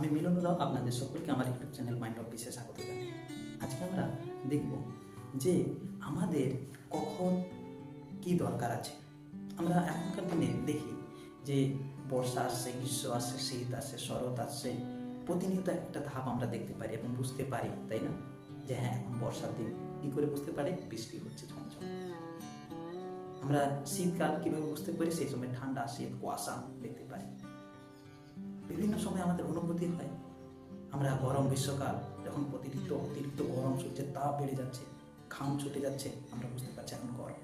আমি মিলন আপনাদের সকলকে আমার ইউটিউব চ্যানেল মাইন্ড অফ বিশেষ স্বাগত জানাই। আজকে আমরা দেখব যে আমাদের কখন কি দরকার আছে। আমরা এখনকার দিনে দেখি যে বর্ষা আসছে, গ্রীষ্ম আসছে, শীত আসছে, শরৎ আসছে, প্রতিনিয়ত একটা ধাপ আমরা দেখতে পারি এবং বুঝতে পারি, তাই না? যে হ্যাঁ এখন বর্ষার দিন, কি করে বুঝতে পারি? বৃষ্টি হচ্ছে, ঝমঝম। আমরা শীতকাল কীভাবে বুঝতে পারি? সেই সময় ঠান্ডা, শীত, কুয়াশা দেখতে পাই বিভিন্ন সময় আমাদের অনুভূতি হয়। আমরা গরম গ্রীষ্মকাল, যখন অতিরিক্ত অতিরিক্ত গরম সূর্যের তাপ বেড়ে যাচ্ছে, ঘাম ছুটে যাচ্ছে, আমরা বুঝতে পারছি এখন গরম।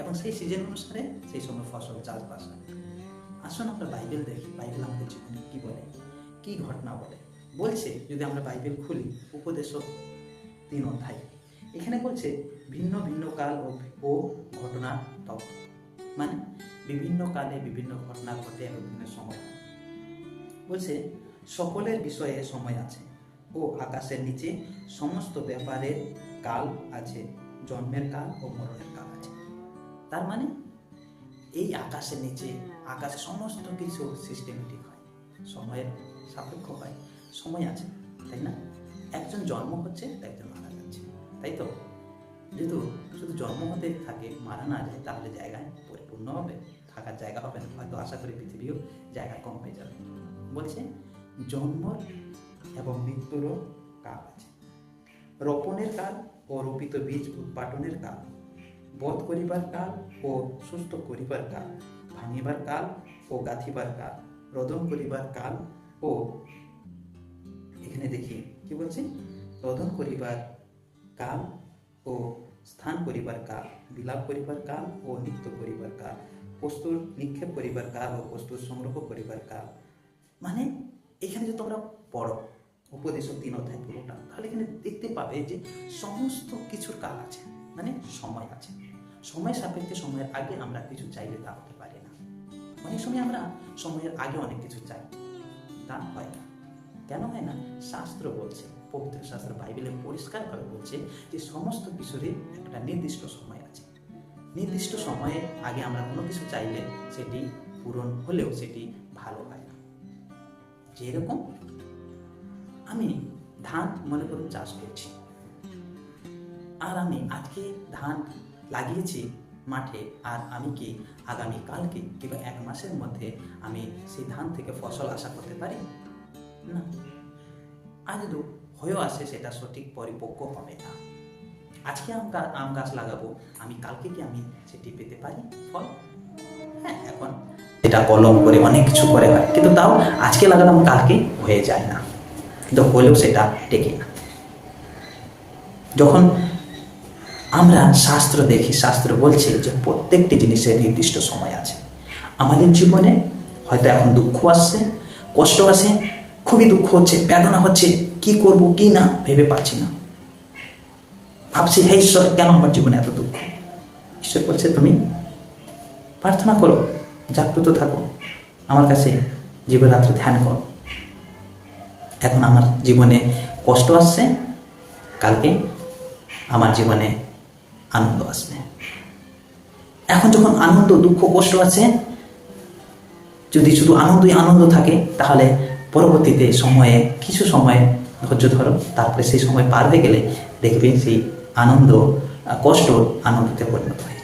এবং সেই সিজন অনুসারে সেই সময় ফসল, চাষবাস হয়। আসুন আমরা বাইবেল দেখি। বাইবেল আমাদের জীবনে কি বলে? কি ঘটনা বলে? বলছে, যদি আমরা বাইবেল খুলি, উপদেশ তিন অধ্যায়, এখানে বলছে, ভিন্ন ভিন্ন কাল ও ঘটনা তত্ত্ব। মানে বিভিন্ন কালে বিভিন্ন ঘটনা ঘটে বিভিন্ন সময়। বলছে, সকলের বিষয়ে সময় আছে ও আকাশের নিচে সমস্ত ব্যাপারের কাল আছে, জন্মের কাল ও মরণের কাল আছে। তার মানে এই আকাশের নিচে আকাশে সমস্ত কিছু সিস্টেমেটিক হয়। সময়ের সাপেক্ষ হয়, সময় আছে, তাই না? একজন জন্ম হচ্ছে একজন মারা যাচ্ছে, তাই তো? যেহেতু শুধু জন্ম হতে থাকে, মারা না যায়, তাহলে জায়গায় পরিপূর্ণ হবে, থাকার জায়গা হবে না। হয়তো আশা করি পৃথিবীও জায়গা কম হয়ে যাবে। বলছে, জন্ম এবং মৃত্যুরও কাল আছে। রোপণের কাল ও রোপিত বীজ উৎপাদনের কাল, বধ করিবার কাল ও সুস্থ করিবার কাল, ভাঙিবার কাল ও গাঁথিবার কাল, রোদন করিবার কাল ও এখানে দেখি, কি বলছে? রোদন করিবার কাল ও স্থান করিবার কাল, বিলাপ করিবার কাল ও নৃত্য করিবার কাল, বস্তুর নিক্ষেপ করিবার কাল ও বস্তুর সংগ্রহ করিবার কাল মানে এখানে যে তোমরা পড়ো, উপদেশ তিন অধ্যায় পুরোটা, তাহলে এখানে দেখতে পাবে যে সমস্ত কিছুর কাল আছে মানে সময় আছে। সময় সাপেক্ষে সময়ের আগে আমরা কিছু চাইলে তা হতে পারি না। অনেক সময় আমরা সময়ের আগে অনেক কিছু চাই, তা হয় না। কেন হয় না? শাস্ত্র বলছে, পবিত্র শাস্ত্র বাইবেলে পরিষ্কারভাবে বলছে যে সমস্ত কিছুরই একটা নির্দিষ্ট সময় আছে। নির্দিষ্ট সময়ে আগে আমরা কোনো কিছু চাইলে সেটি পূরণ হলেও সেটি ভালো হয়। যেরকম আমি ধান মনে করুন চাষ করছি। আর আমি আজকে ধান লাগিয়েছি মাঠে, আর আমি কি আগামী কালকে কিংবা এক মাসের মধ্যে আমি সেই ধান থেকে ফসল আশা করতে পারি? না। আজ তো হয়েও আসে সেটা সঠিক পরিপক্ক হবে না। আজকে আম আম গাছ লাগাবো, আমি কালকে কি আমি সেটি পেতে পারি ফল? হ্যাঁ এখন এটা কলম করে অনেক কিছু করে হয়। কিন্তু তাও আজকে লাগালাম কালকে হয়ে যায় না। কিন্তু হলেও সেটা টেকে না। যখন আমরা শাস্ত্র দেখি, শাস্ত্র বলছে যে প্রত্যেকটি জিনিসের নির্দিষ্ট সময় আছে। আমাদের জীবনে হয়তো এখন দুঃখ আসছে, কষ্ট আসে, খুবই দুঃখ হচ্ছে, বেদনা হচ্ছে, কি করব, কি না, ভেবে পাচ্ছি না। ভাবছি, হে ঈশ্বর, কেন আমার জীবনে এত দুঃখ? ঈশ্বর বলছে, তুমি প্রার্থনা করো জাগ্রত থাকো। আমার কাছে জীবরাত্রে ধ্যান করো। এখন আমার জীবনে কষ্ট আসছে, কালকে আমার জীবনে আনন্দ আসবে। এখন যখন আনন্দ, দুঃখ, কষ্ট আছে যদি শুধু আনন্দই আনন্দ থাকে, তাহলে পরবর্তীতে সময়ে, কিছু সময় ধৈর্য ধরো, তারপরে সেই সময় পার হয়ে গেলে দেখবে সেই আনন্দ, কষ্ট আনন্দতে পরিণত হয়েছে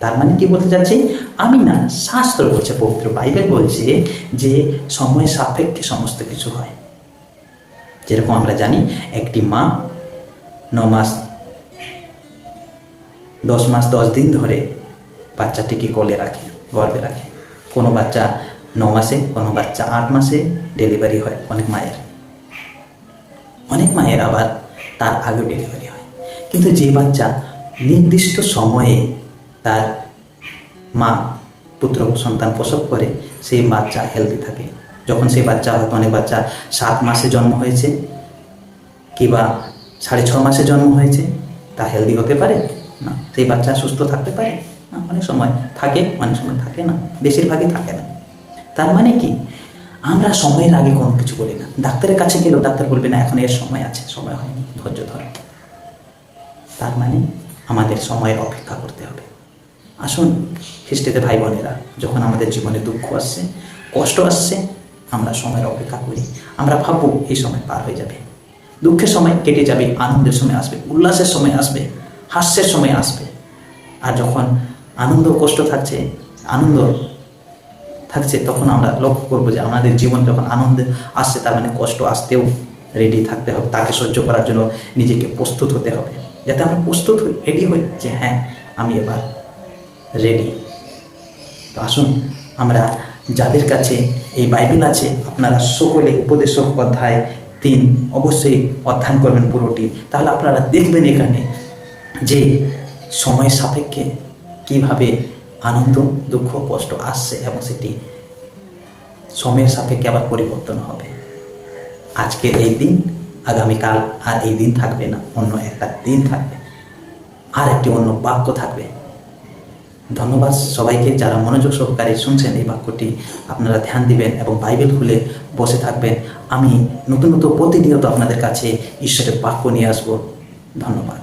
তার মানে কি বলতে চাচ্ছি? আমি না, শাস্ত্র বলছে, পবিত্র বাইবেল বলছে যে সময় সাপেক্ষে সমস্ত কিছু হয়। যেরকম আমরা জানি, একটি মা ন মাস, দশ মাস, দশ দিন ধরে বাচ্চাটিকে কোলে রাখে, গর্ভে রাখে। কোনো বাচ্চা ন মাসে, কোনো বাচ্চা আট মাসে ডেলিভারি হয়, অনেক মায়ের। অনেক মায়ের আবার তার আগেও ডেলিভারি হয়। কিন্তু যে বাচ্চা নির্দিষ্ট সময়ে তার মা, পুত্র, সন্তান প্রসব করে, সেই বাচ্চা হেলদি থাকে। যখন সেই বাচ্চা হয়তো অনেক বাচ্চা সাত মাসে জন্ম হয়েছে, কিংবা সাড়ে ছ মাসে জন্ম হয়েছে, তা হেলদি হতে পারে? না। সেই বাচ্চা সুস্থ থাকতে পারে? না, অনেক সময় থাকে, অনেক সময় থাকে না, বেশিরভাগই থাকে না। তার মানে কি? আমরা সময়ের আগে কোনো কিছু বলি না। ডাক্তারের কাছে গেলেও ডাক্তার বলবে, না, এখন এর সময় আছে, সময় হয়নি, ধৈর্য ধরো। তার মানে আমাদের সময়ের অপেক্ষা করতে হবে। আসুন খ্রিস্টিতে ভাই বোনেরা, যখন আমাদের জীবনে দুঃখ আসছে, কষ্ট আসছে, আমরা সময়ের অপেক্ষা করি। আমরা ভাববো এই সময় পার হয়ে যাবে। দুঃখের সময় কেটে যাবে, আনন্দের সময় আসবে, উল্লাসের সময় আসবে, হাস্যের সময় আসবে। আর যখন আনন্দ কষ্ট থাকছে, আনন্দ থাকছে, তখন আমরা লক্ষ্য করব যে আমাদের জীবন যখন আনন্দে আসছে, তার মানে কষ্ট আসতেও রেডি থাকতে হবে। তাকে সহ্য করার জন্য নিজেকে প্রস্তুত হতে হবে। যাতে আমরা প্রস্তুত হই রেডি হই যে হ্যাঁ আমি এবার রেডি আসুন, আমরা যাদের কাছে এই বাইবেল আছে, আপনারা সকলে উপদেশক অধ্যায় তিন অবশ্যই অধ্যয়ন করবেন পুরোটি। তাহলে আপনারা দেখবেন এখানে যে সময় সাপেক্ষে কীভাবে আনন্দ, দুঃখ, কষ্ট আসছে এবং সেটি সময়ের সাপেক্ষে আবার পরিবর্তন হবে। আজকের এই দিন, আগামীকাল আর এই দিন থাকবে না, অন্য একটা দিন থাকবে। আর একটি অন্য বাক্য থাকবে। ধন্যবাদ সবাইকে যারা মনোযোগ সহকারে শুনছেন এই বাক্যটি। আপনারা ধ্যান দিবেন এবং বাইবেল খুলে বসে থাকবেন। আমি নতুন নতুন প্রতিনিয়ত আপনাদের কাছে ঈশ্বরের বাক্য নিয়ে আসব। ধন্যবাদ।